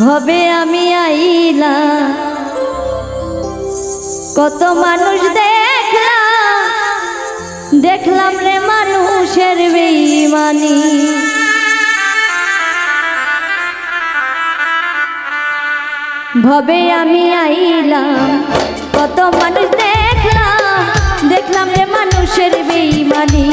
ভবে আমি আইলা কত মানুষ দেখলাম। দেখলাম রে মানুষের বেইমানি ভবে আমি আইলাম। কত মানুষ দেখলাম। দেখলাম রে মানুষের বেইমানি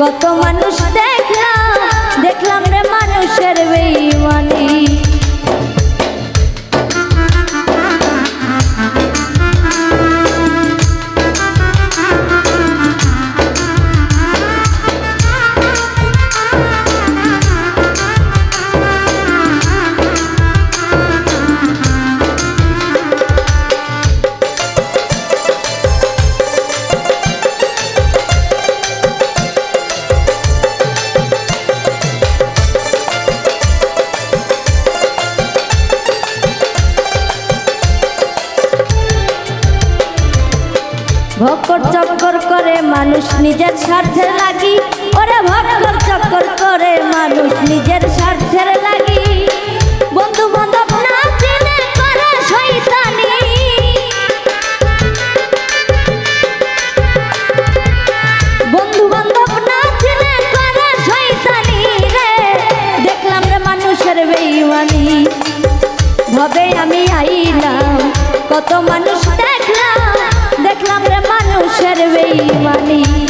কত মানুষ দেখলাম ভক্কর চক্কর করে মানুষ নিজের স্বার্থের লাগি। ওরে ভক্কর চক্কর করে মানুষ নিজের স্বার্থের লাগি। বন্ধু বান্ধব না চিনে করে শয়তানি। বন্ধু বান্ধব না চিনে করে শয়তানি রে। দেখলাম রে মানুষের বেইমানি। ভাবে আমি আইলাম, কত মানুষ দেখলাম। মানুষের বেইমানি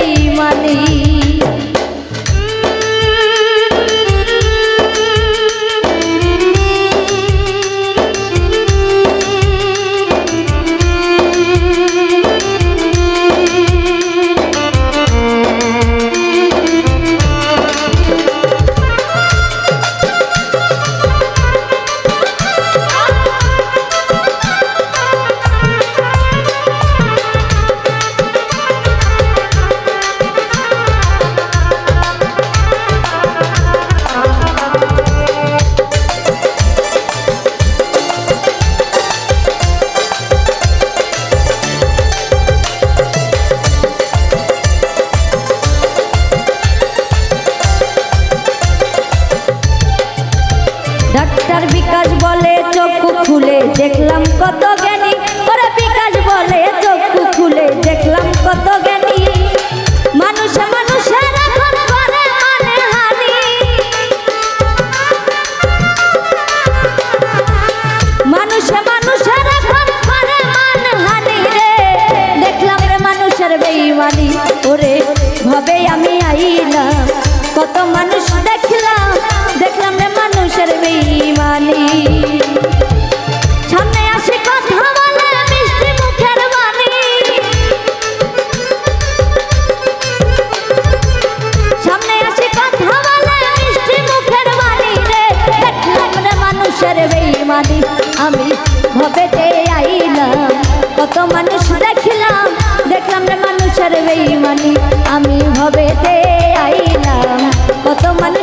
ডাক্তার বিকাশ বলে চক্ষু খুলে, দেখলাম কত জ্ঞানী। ওরে বিকাশ বলে চক্ষু খুলে, দেখলাম কত জ্ঞানী। মানুষ মানুষের মানে মান ভবে আমি বেইমানি আমি ভবেতে আইলাম। কত মানে